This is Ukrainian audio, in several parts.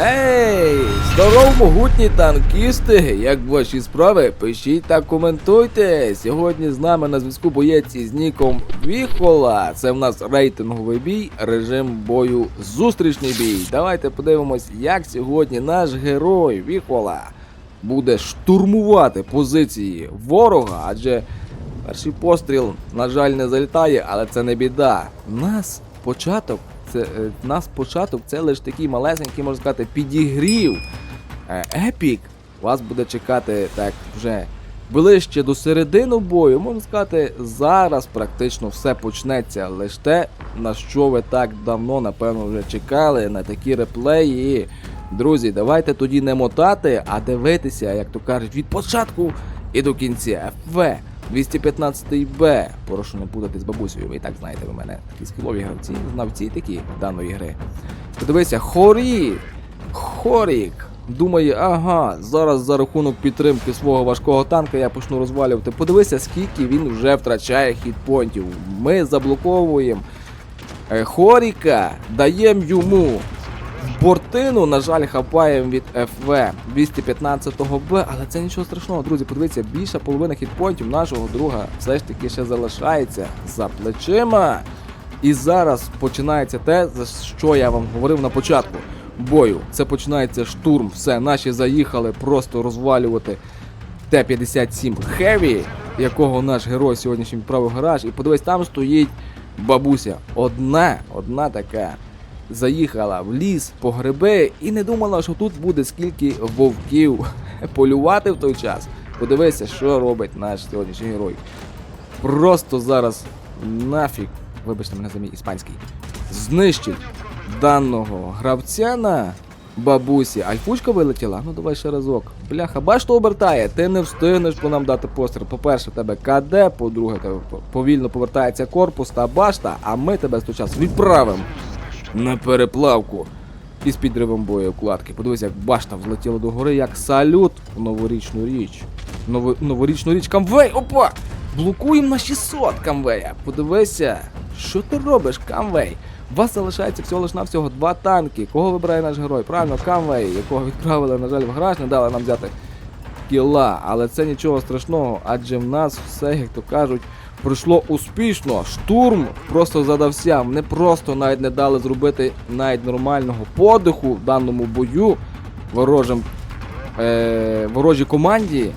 Ей, здоров, могутні танкісти! Як ваші справи? Пишіть та коментуйте. Сьогодні з нами на зв'язку боєць із ніком Віхола. Це в нас рейтинговий бій, режим бою зустрічний бій. Давайте подивимось, як сьогодні наш герой Віхола буде штурмувати позиції ворога, адже перший постріл, на жаль, не залітає, але це не біда. У нас початок, це е, нас початок це лише такий малесенький, можна сказати, підігрів. Е, Епік вас буде чекати так вже ближче до середини бою. Можна сказати, зараз практично все почнеться. Лише те, на що ви так давно, напевно, вже чекали, на такі реплеї. Друзі, давайте тоді не мотати, а дивитися, як то кажуть, від початку і до кінця. ФВ 215Б. Прошу не путати з бабусею. Ви і так знаєте, ви мене такі скілові гравці, знавці такі даної гри. Подивися, хорі! Хорік! Думає, ага, зараз за рахунок підтримки свого важкого танка я почну розвалювати. Подивися, скільки він вже втрачає хітпонтів. Ми заблоковуємо е, Хоріка, даємо йому бортину, на жаль, хапаємо від ФВ 215-го Б, але це нічого страшного, друзі. Подивіться, більша половина хітпонтів нашого друга все ж таки ще залишається за плечима. І зараз починається те, за що я вам говорив на початку бою. Це починається штурм. Все, наші заїхали просто розвалювати Т-57 Heavy, якого наш герой сьогоднішній відправив гараж. І подивись, там стоїть бабуся. Одна, одна така. Заїхала в ліс по гриби і не думала, що тут буде скільки вовків полювати в той час. Подивися, що робить наш сьогоднішній герой. Просто зараз нафіг, вибачте мене за мій іспанський, знищить даного гравця на бабусі. Альфушка вилетіла? Ну давай ще разок. Бляха, бач, що обертає, ти не встигнеш по нам дати постріл. По-перше, тебе КД, по-друге, тебе повільно повертається корпус та башта, а ми тебе з той час відправимо на переплавку із підривом бою вкладки. Подивися, як башта взлетіла до гори, як салют в новорічну річ. Ново- новорічну річ Камвей! Опа! Блокуємо на 600 Камвея. Подивися, що ти робиш, Камвей? У вас залишається всього лиш навсього два танки. Кого вибирає наш герой? Правильно, Камвей, якого відправили, на жаль, в гараж, не дали нам взяти кіла. Але це нічого страшного, адже в нас все, як то кажуть, пройшло успішно. Штурм просто задався. Не просто навіть не дали зробити навіть нормального подиху в даному бою ворожим е, ворожій команді.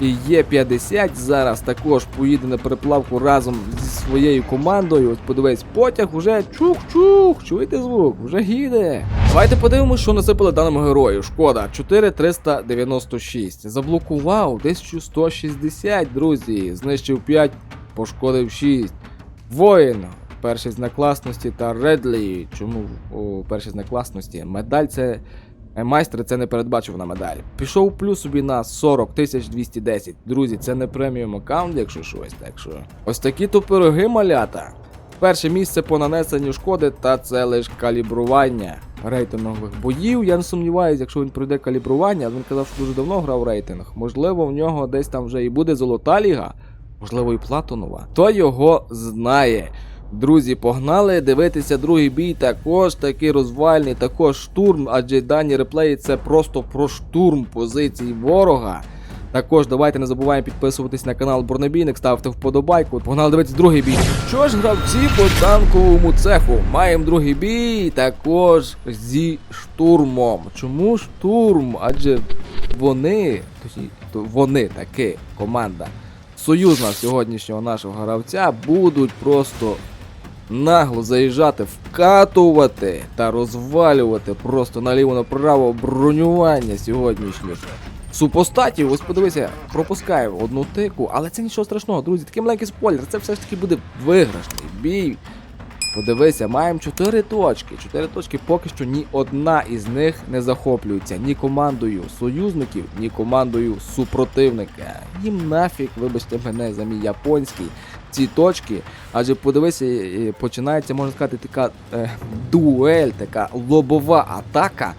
І Є-50 зараз також поїде на переплавку разом зі своєю командою. Ось подивись, потяг уже чух-чух, чуєте звук, вже їде. Давайте подивимося, що насипали даному герою. Шкода, 4396. Заблокував 1160, друзі. Знищив 5, пошкодив 6. Воїн. Перший знак класності та Редлі. Чому о, перший знак класності? Медаль це Е, Майстер це не передбачувана медаль. Пішов плюс собі на 40 210. Друзі, це не преміум аккаунт, якщо щось, так що. Ось такі то пироги малята. Перше місце по нанесенню шкоди, та це лише калібрування рейтингових боїв. Я не сумніваюся, якщо він пройде калібрування, він казав, що дуже давно грав рейтинг. Можливо, в нього десь там вже і буде золота ліга, можливо, і платонова. Хто його знає. Друзі, погнали дивитися другий бій. Також такий розвальний, також штурм, адже дані реплеї це просто про штурм позицій ворога. Також давайте не забуваємо підписуватись на канал Бронебійник, ставте вподобайку. Погнали дивитися другий бій. Що ж, гравці по танковому цеху? Маємо другий бій також зі штурмом. Чому штурм? Адже вони, вони таки команда союзна сьогоднішнього нашого гравця будуть просто нагло заїжджати, вкатувати та розвалювати просто наліво направо бронювання сьогоднішніх супостатів. Ось подивися, пропускаю одну тику, але це нічого страшного, друзі. Такий маленький спойлер. Це все ж таки буде виграшний бій. Подивися, маємо 4 точки. 4 точки поки що ні одна із них не захоплюється ні командою союзників, ні командою супротивника. Їм нафіг, вибачте мене за мій японський, ці точки. Адже подивися, е, починається, можна сказати, така е, дуель, така лобова атака.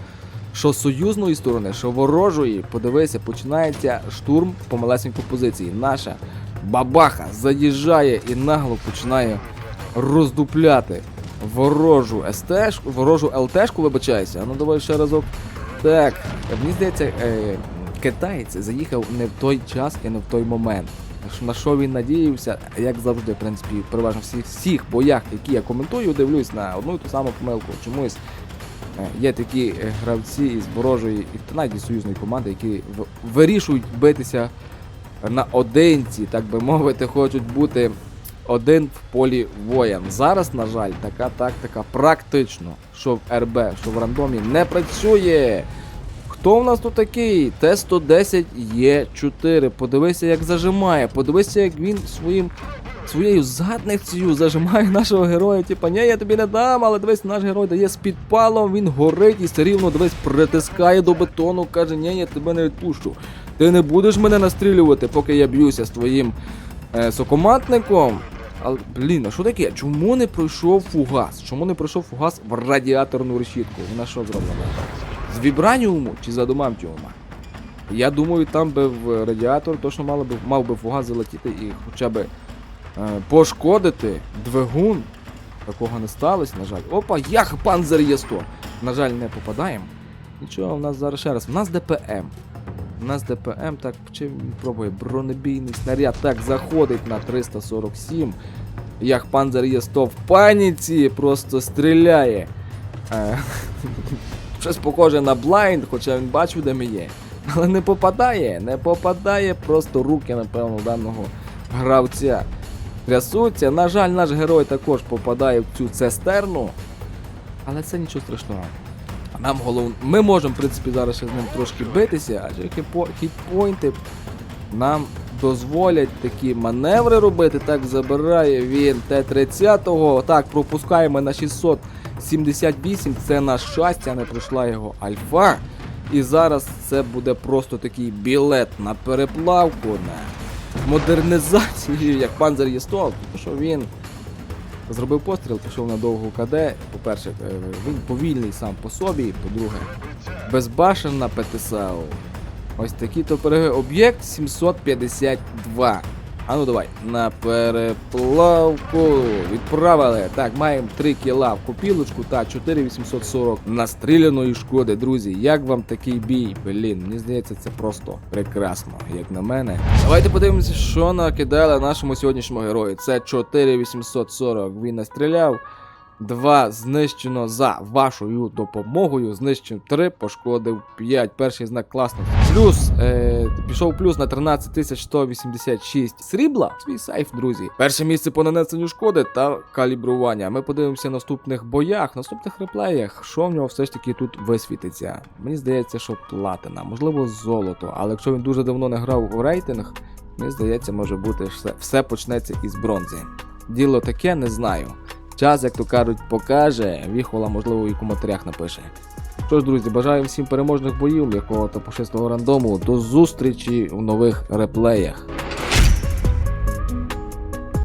Що союзної сторони, що ворожої, подивися, починається штурм по малесенькій позиції. Наша бабаха заїжджає і нагло починає роздупляти ворожу СТ, ворожу ЛТшку. А Ну давай ще разок. Так, мені здається, е, китаєць заїхав не в той час і не в той момент. На що він надіявся, як завжди, в принципі, переважно всіх всіх боях, які я коментую, дивлюсь на одну і ту саму помилку. Чомусь е, є такі е, гравці із ворожої і навіть союзної команди, які вирішують битися на одинці, так би мовити, хочуть бути один в полі воєн. Зараз, на жаль, така тактика практично, що в РБ, що в рандомі, не працює. Хто в нас тут такий? Т-110 Є4. Подивися, як зажимає. Подивися, як він своїм. Своєю задницею зажимає нашого героя. Типа, ні, я тобі не дам, але дивись, наш герой дає з підпалом, він горить і все рівно дивись, притискає до бетону, каже, ні, я тебе не відпущу. Ти не будеш мене настрілювати, поки я б'юся з твоїм е, сокомандником. Але, блін, а що таке? Чому не пройшов фугас? Чому не пройшов фугас в радіаторну решітку? Вона що зроблена? З вібраніуму чи з адамантіума? Я думаю, там би в радіатор точно мало би, мав би фугас залетіти і хоча б е, пошкодити двигун. Такого не сталося, на жаль. Опа, як панзер є 100. На жаль, не попадаємо. Нічого, в нас зараз ще раз. У нас ДПМ. У нас ДПМ, так, пробує бронебійний снаряд. Так, заходить на 347. Як панзер є 100 в паніці, просто стріляє. Е, Щось похоже на блайнд, хоча він бачив, де ми є. Але не попадає, не попадає просто руки, напевно, даного гравця. Трясуться. На жаль, наш герой також попадає в цю цистерну. Але це нічого страшного. Нам головне. Ми можемо, в принципі, зараз з ним трошки битися, адже хітпойнти нам дозволять такі маневри робити. Так, забирає він Т-30. Так, пропускаємо на 678. Це на щастя, не пройшла його альфа. І зараз це буде просто такий білет на переплавку, на модернізацію, як панзер є 100, тому що він зробив постріл, пішов на довгу КД. По-перше, е, він повільний сам по собі, по-друге, безбашенна ПТСАО. Ось такі то. Об'єкт 752. А ну давай, на переплавку відправили. Так, маємо 3 кіла в купілочку та 4840 настріляної шкоди. Друзі, як вам такий бій? Блін, мені здається, це просто прекрасно, як на мене. Давайте подивимося, що накидали нашому сьогоднішньому герою. Це 4840. Він настріляв. Два знищено за вашою допомогою. Знищено 3, пошкодив 5. Перший знак класний. Плюс е, пішов плюс на 13186 срібла. Свій сейф, друзі. Перше місце по нанесенню шкоди та калібрування. Ми подивимося в наступних боях, наступних реплеях, що в нього все ж таки тут висвітиться. Мені здається, що платина, можливо, золото. Але якщо він дуже давно не грав у рейтинг, мені здається, може бути все, все почнеться із бронзи. Діло таке, не знаю. Час, як то кажуть, покаже. Віхола, можливо, і в коментарях напише. Що ж, друзі, бажаю всім переможних боїв, якого та пушистого рандому. До зустрічі в нових реплеях.